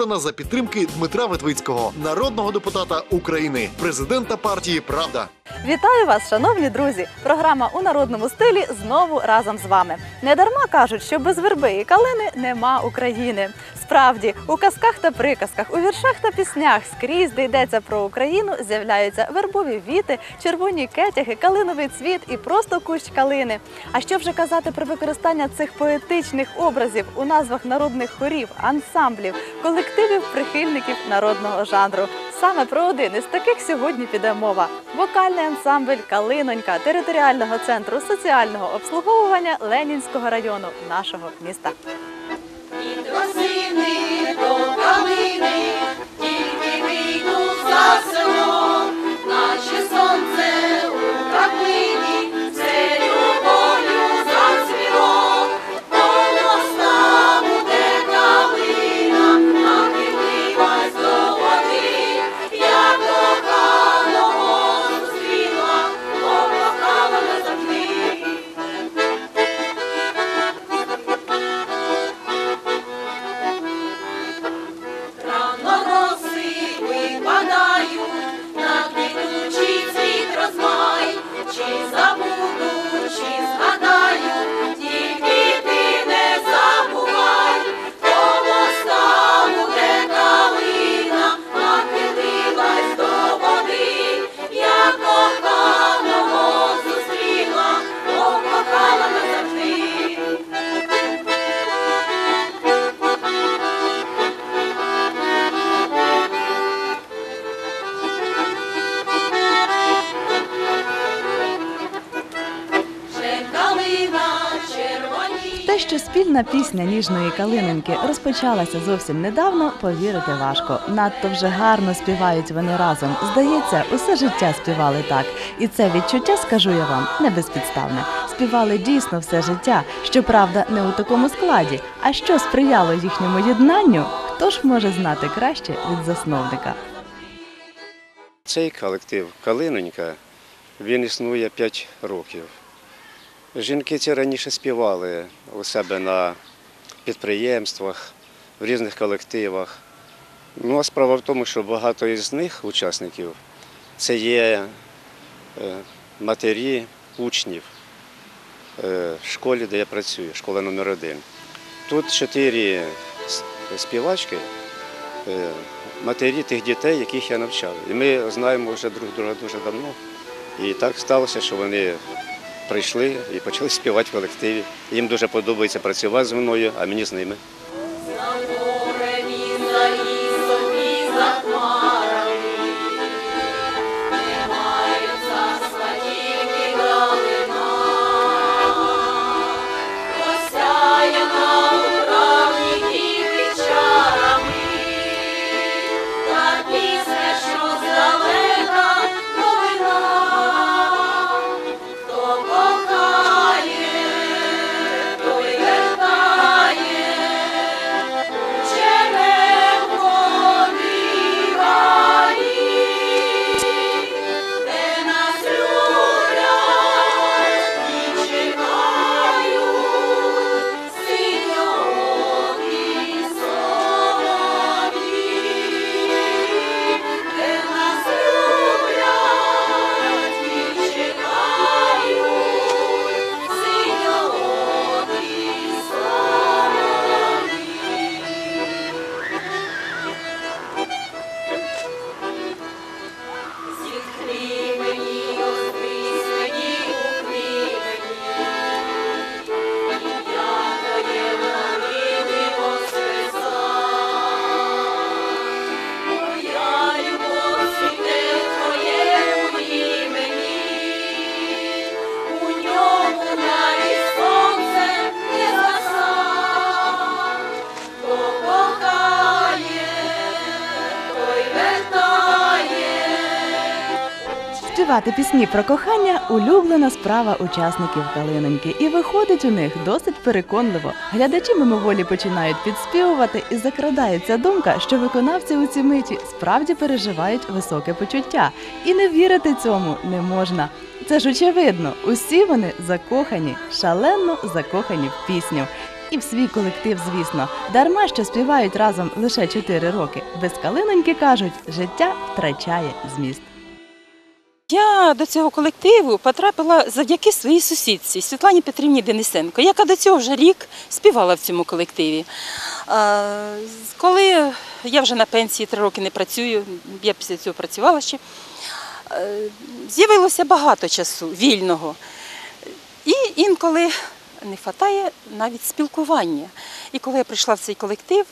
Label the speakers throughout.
Speaker 1: Створена за підтримки Дмитра Ветвицького, народного депутата України, президента партії Правда.
Speaker 2: Вітаю вас, шановні друзі! Програма у народному стилі знову разом з вами. Недарма кажуть, що без верби і калини нема України. Справді, у казках та приказках, у віршах та піснях скрізь, де йдеться про Україну, з'являються вербові віти, червоні кетяги, калиновий цвіт і просто кущ калини. А що вже казати про використання цих поетичних образів у назвах народних хорів, ансамблів, колективів прихильників народного жанру? Саме про один із таких сьогодні піде мова: вокальний ансамбль Калинонька територіального центру соціального обслуговування Ленінського району нашого міста. Що пісня ніжної калиноньки розпочалася зовсім недавно, повірити важко. Надто вже гарно співають вони разом. Здається, усе життя співали так. І це відчуття, скажу я вам, не безпідставне. Співали дійсно все життя. Щоправда, не у такому складі. А що сприяло їхньому єднанню, хто ж може знати краще від засновника?
Speaker 3: Цей колектив Калинонька, він існує 5 років. Жінки ці раніше співали у себе на підприємствах, в різних колективах. Ну, а справа в тому, що багато із них, учасників, це є е, матері учнів е, в школі, де я працюю, школа номер один. Тут чотири співачки, е, матері тих дітей, яких я навчав. І ми знаємо вже друг друга дуже давно. І так сталося, що вони прийшли і почали співати в колективі. Їм дуже подобається працювати зі мною, а мені з ними.
Speaker 2: Співати пісні про кохання улюблена справа учасників Калиноньки, і виходить у них досить переконливо. Глядачі мимоволі починають підспівувати, і закрадається думка, що виконавці у ці миті справді переживають високе почуття, і не вірити цьому не можна. Це ж очевидно, усі вони закохані, шалено закохані в пісню. і в свій колектив, звісно. Дарма що співають разом лише 4 роки. Без калиноньки кажуть, життя втрачає зміст.
Speaker 3: Я до цього колективу потрапила завдяки своїй сусідці Світлані Петрівні Денисенко, яка до цього вже рік співала в цьому колективі. Коли я вже на пенсії три роки не працюю, я після цього працювала ще, з'явилося багато часу вільного. І інколи не вистачає навіть спілкування. І коли я прийшла в цей колектив,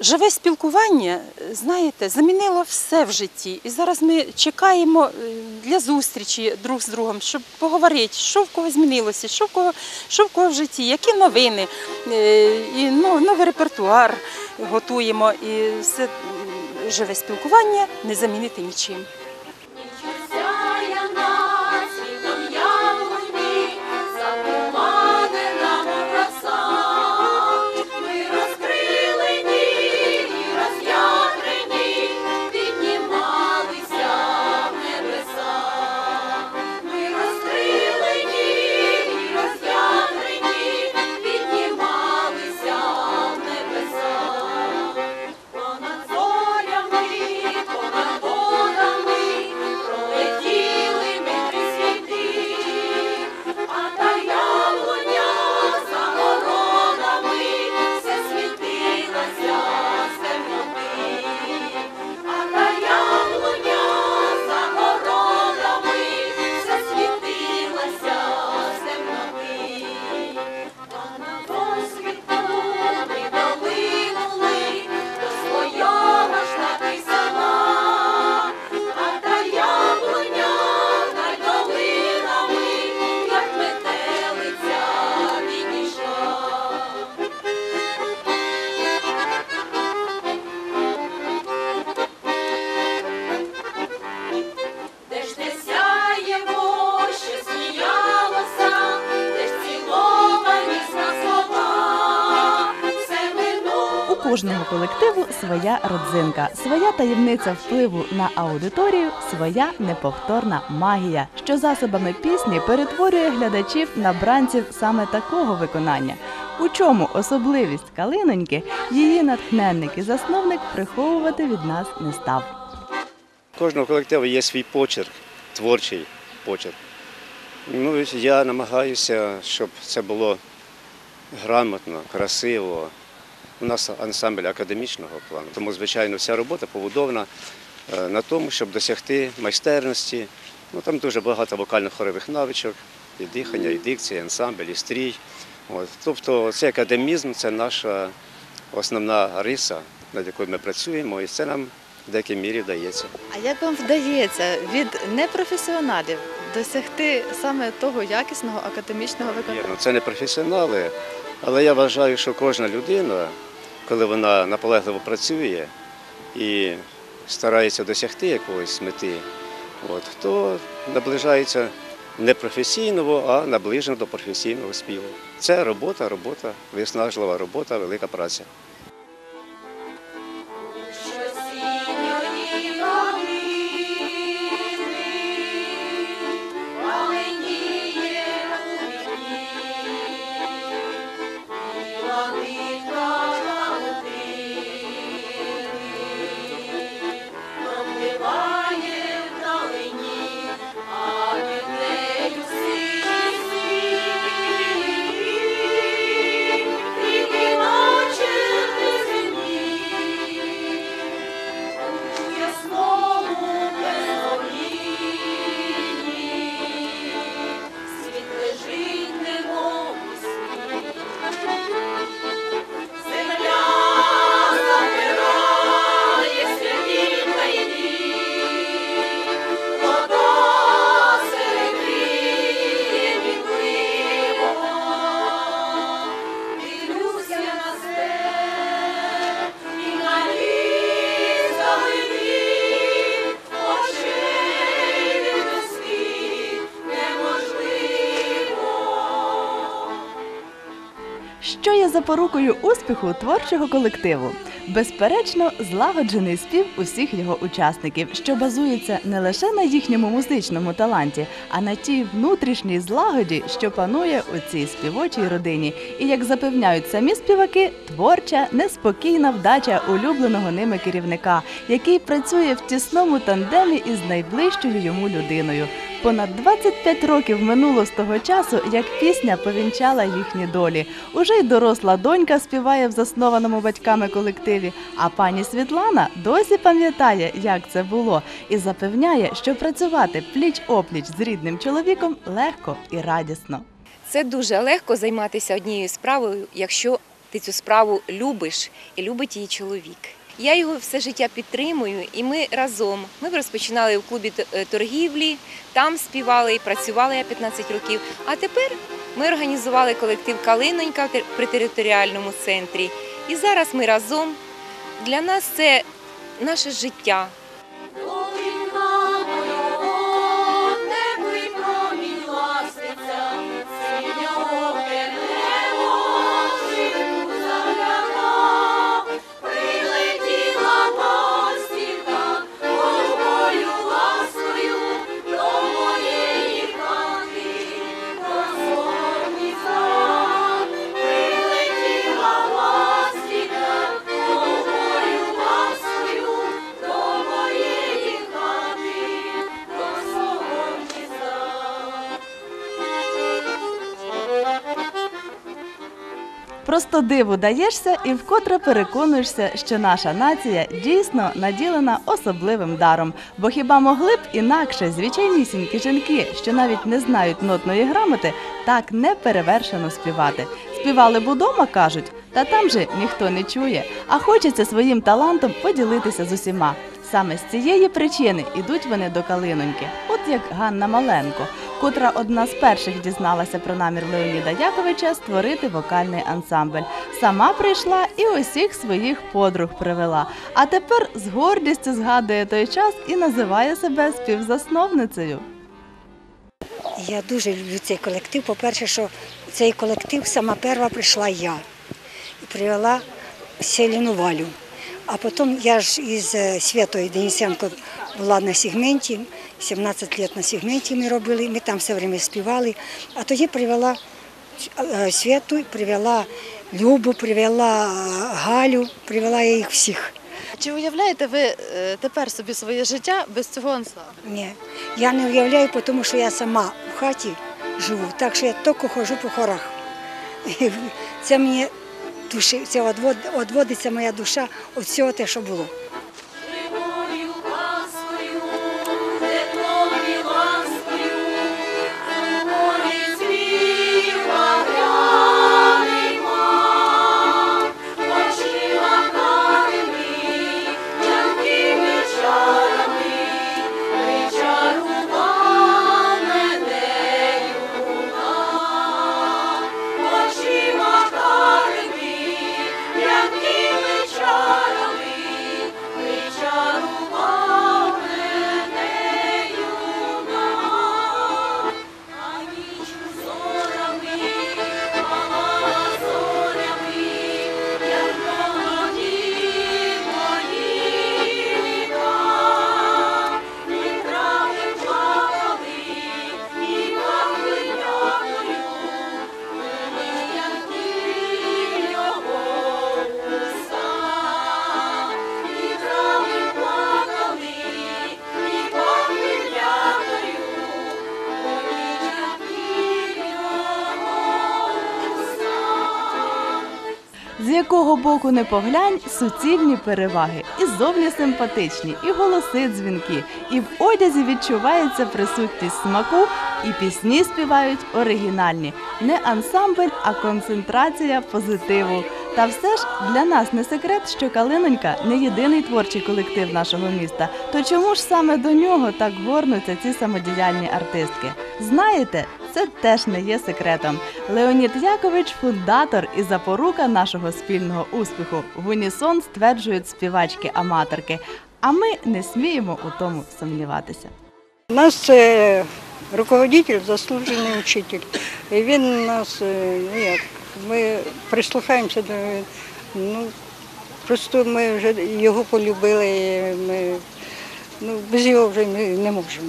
Speaker 3: Живе спілкування, знаєте, замінило все в житті. І зараз ми чекаємо е, для зустрічі друг з другом, щоб поговорити, що в кого змінилося, що в кого, що в кого в житті, які новини, е, і ну, новий репертуар готуємо. І все живе спілкування не замінити нічим.
Speaker 2: Своя родзинка, своя таємниця впливу на аудиторію, своя неповторна магія, що засобами пісні перетворює глядачів на бранців саме такого виконання. У чому особливість калиноньки, її натхненник і засновник приховувати від нас не став.
Speaker 4: Кожного колективу є свій почерк, творчий почерк. Ну, я намагаюся, щоб це було грамотно, красиво. У нас ансамбль академічного плану, тому, звичайно, вся робота побудована е, на тому, щоб досягти майстерності. Ну, там дуже багато вокально-хорових навичок, і дихання, і дикція, і ансамбль, і стрій. От. Тобто цей академізм це наша основна риса, над якою ми працюємо, і це нам в деякій мірі вдається.
Speaker 2: А як вам вдається від непрофесіоналів досягти саме того якісного академічного
Speaker 4: Вірно, це не професіонали, але я вважаю, що кожна людина, коли вона наполегливо працює і старається досягти якоїсь мети, от, то наближається не професійного, а наближено до професійного співу. Це робота, робота, виснажлива робота, велика праця.
Speaker 2: Запорукою успіху творчого колективу. Безперечно, злагоджений спів усіх його учасників, що базується не лише на їхньому музичному таланті, а на тій внутрішній злагоді, що панує у цій співочій родині. І як запевняють самі співаки, творча, неспокійна вдача улюбленого ними керівника, який працює в тісному тандемі із найближчою йому людиною. Понад 25 років минуло з того часу, як пісня повінчала їхні долі. Уже й доросла донька співає в заснованому батьками колективі. А пані Світлана досі пам'ятає, як це було, і запевняє, що працювати пліч опліч з рідним чоловіком легко і радісно.
Speaker 5: Це дуже легко займатися однією справою, якщо ти цю справу любиш і любить її чоловік. Я його все життя підтримую, і ми разом. Ми розпочинали у клубі е, торгівлі, там співали і працювали я 15 років. А тепер ми організували колектив Калинонька при територіальному центрі. І зараз ми разом. Для нас це наше життя.
Speaker 2: Просто диву даєшся і вкотре переконуєшся, що наша нація дійсно наділена особливим даром. Бо хіба могли б інакше звичайнісінькі жінки, що навіть не знають нотної грамоти, так неперевершено співати? Співали б удома, кажуть, та там же ніхто не чує, а хочеться своїм талантом поділитися з усіма. Саме з цієї причини ідуть вони до Калиноньки, от як Ганна Маленко, котра одна з перших дізналася про намір Леоніда Яковича створити вокальний ансамбль. Сама прийшла і усіх своїх подруг привела. А тепер з гордістю згадує той час і називає себе співзасновницею.
Speaker 3: Я дуже люблю цей колектив. По-перше, що цей колектив сама перша прийшла я і привела Селіну Валю. А потім я ж із е, Святою Денисенко була на сегменті, 17 років на сегменті ми робили, ми там все время співали. А тоді привела е, Святу, привела Любу, привела е, Галю, привела я їх всіх.
Speaker 2: Чи уявляєте ви е, тепер собі своє життя без цього ансамблю?
Speaker 3: Ні, я не уявляю, тому що я сама в хаті живу, так що я тільки ходжу по хорах. Це мені душі, це одводиться моя душа від всього те, що було.
Speaker 2: Боку не поглянь, суцільні переваги. І зовні симпатичні, і голоси дзвінки, і в одязі відчувається присутність смаку, і пісні співають оригінальні. Не ансамбль, а концентрація позитиву. Та все ж для нас не секрет, що Калинонька не єдиний творчий колектив нашого міста. То чому ж саме до нього так горнуться ці самодіяльні артистки? Знаєте, це теж не є секретом. Леонід Якович фундатор і запорука нашого спільного успіху. В унісон стверджують співачки-аматорки. А ми не сміємо у тому сумніватися.
Speaker 6: У нас це руководитель, заслужений учитель. Він нас е, ну як,
Speaker 7: Ми прислухаємося до ну просто ми вже його полюбили. Ми ну без його вже ми не можемо.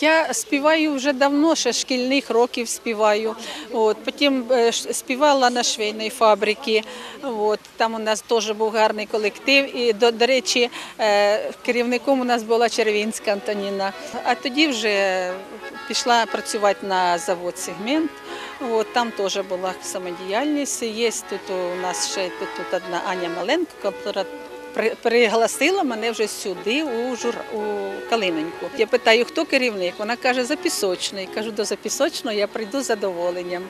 Speaker 8: Я співаю вже давно, ще шкільних років співаю. От, потім е, співала на швейній фабриці. От, там у нас теж був гарний колектив. І, до, до речі, е, керівником у нас була Червінська Антоніна. А тоді вже пішла працювати на завод сегмент. От, там теж була самодіяльність. Є тут у нас ще тут, одна Аня Маленко, яка пригласила мене вже сюди, у, жур... у Калиненьку. Я питаю, хто керівник? Вона каже, за пісочний. Кажу, до запісочного я прийду з задоволенням.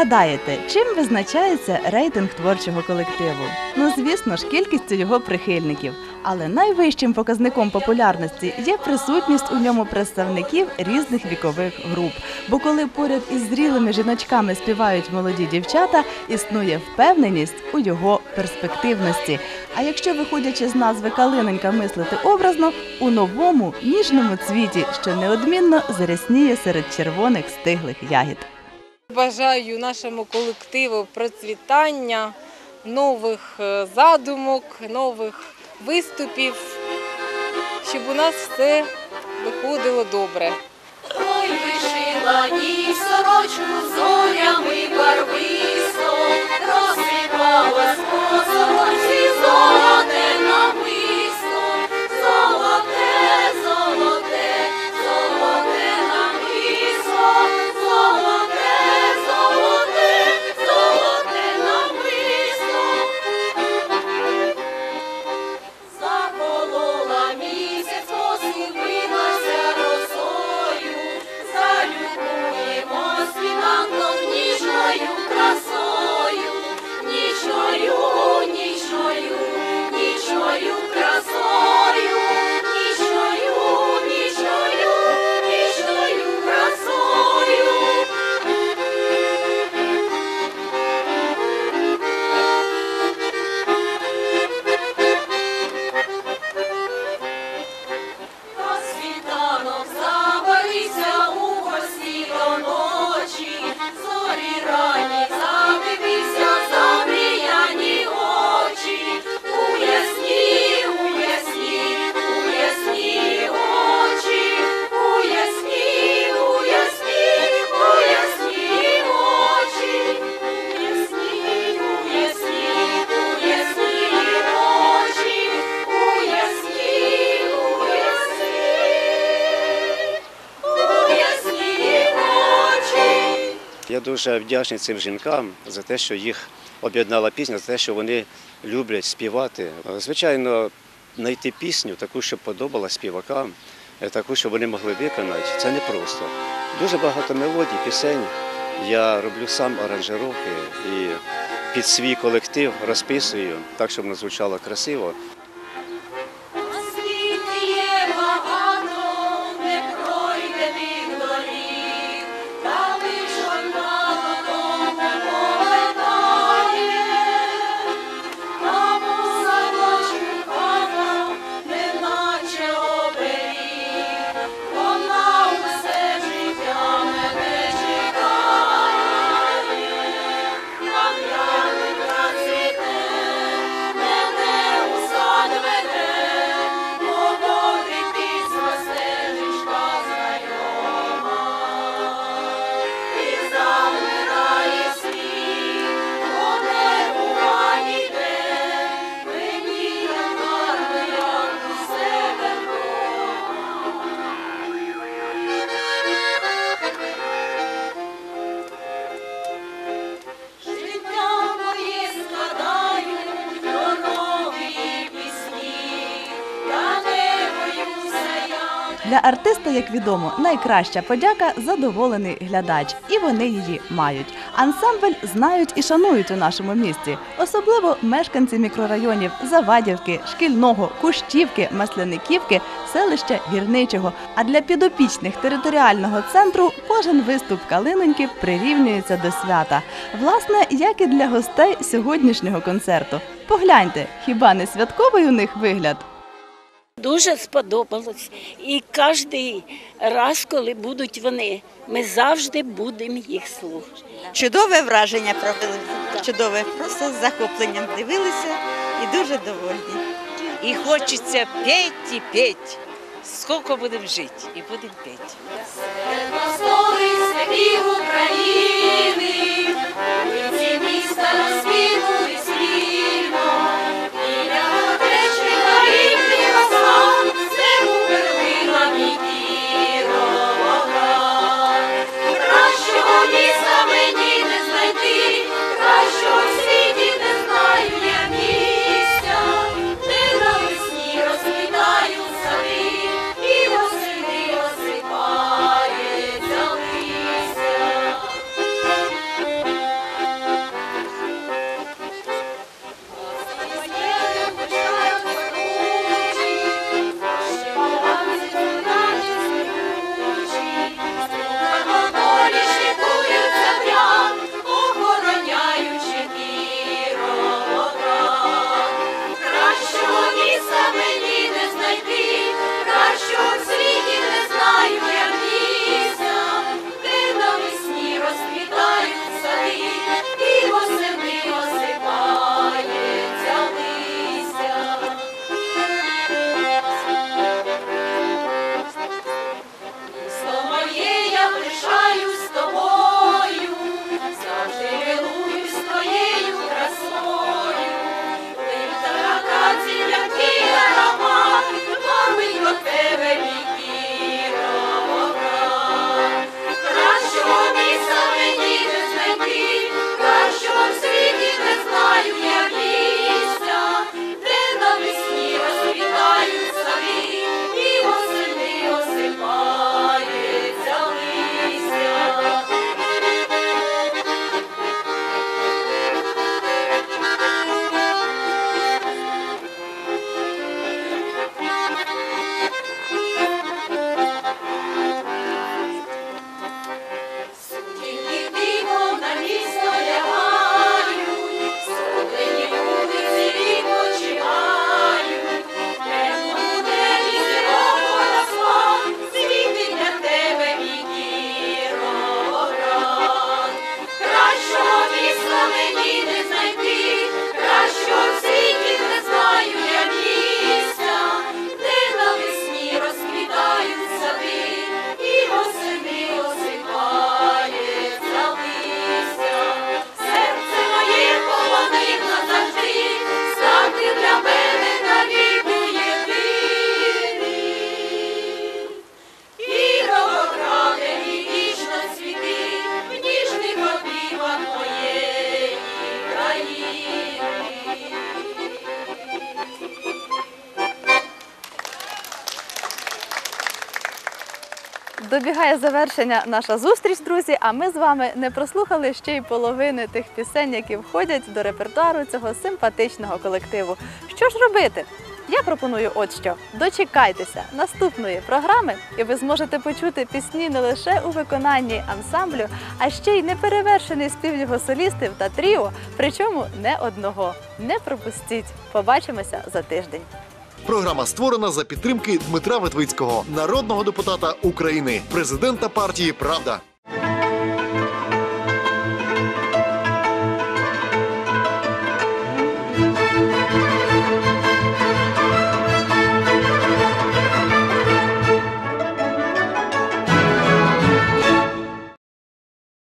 Speaker 2: Гадаєте, чим визначається рейтинг творчого колективу? Ну, звісно ж, кількістю його прихильників. Але найвищим показником популярності є присутність у ньому представників різних вікових груп. Бо коли поряд із зрілими жіночками співають молоді дівчата, існує впевненість у його перспективності. А якщо, виходячи з назви Калиненька, мислити образно, у новому ніжному цвіті, що неодмінно зарясніє серед червоних стиглих ягід.
Speaker 9: Бажаю нашому колективу процвітання, нових е, задумок, нових виступів, щоб у нас все виходило добре.
Speaker 3: Ой, вишила їй сорочку зорями барвисто, розсипалась по сорочці золоте
Speaker 4: Я дуже вдячний цим жінкам за те, що їх об'єднала пісня, за те, що вони люблять співати. Звичайно, знайти пісню, таку, щоб подобала співакам, е, таку, щоб вони могли виконати, це непросто. Дуже багато мелодій, пісень. Я роблю сам аранжировки і під свій колектив розписую так, щоб воно звучало красиво.
Speaker 2: Для артиста, як відомо, найкраща подяка задоволений глядач, і вони її мають. Ансамбль знають і шанують у нашому місті, особливо мешканці мікрорайонів Завадівки, Шкільного, Кущівки, Масляниківки, селища Гірничого. А для підопічних територіального центру кожен виступ Калиноньки прирівнюється до свята. Власне, як і для гостей сьогоднішнього концерту. Погляньте, хіба не святковий у них вигляд?
Speaker 10: Дуже сподобалось. І кожен раз, коли будуть вони, ми завжди будемо їх слухати.
Speaker 11: Чудове враження провели. Чудове, просто з захопленням дивилися і дуже довольні.
Speaker 12: І хочеться петь і петь. Скільки будемо жити і будемо петь.
Speaker 3: Степів України, вулиці міста розкинулись
Speaker 2: Добігає завершення наша зустріч, друзі. А ми з вами не прослухали ще й половини тих пісень, які входять до репертуару цього симпатичного колективу. Що ж робити? Я пропоную от що дочекайтеся наступної програми, і ви зможете почути пісні не лише у виконанні ансамблю, а ще й неперевершений спів його солістів та тріо, причому не одного. Не пропустіть. Побачимося за тиждень.
Speaker 1: Програма створена за підтримки Дмитра Ветвицького, народного депутата України, президента партії Правда.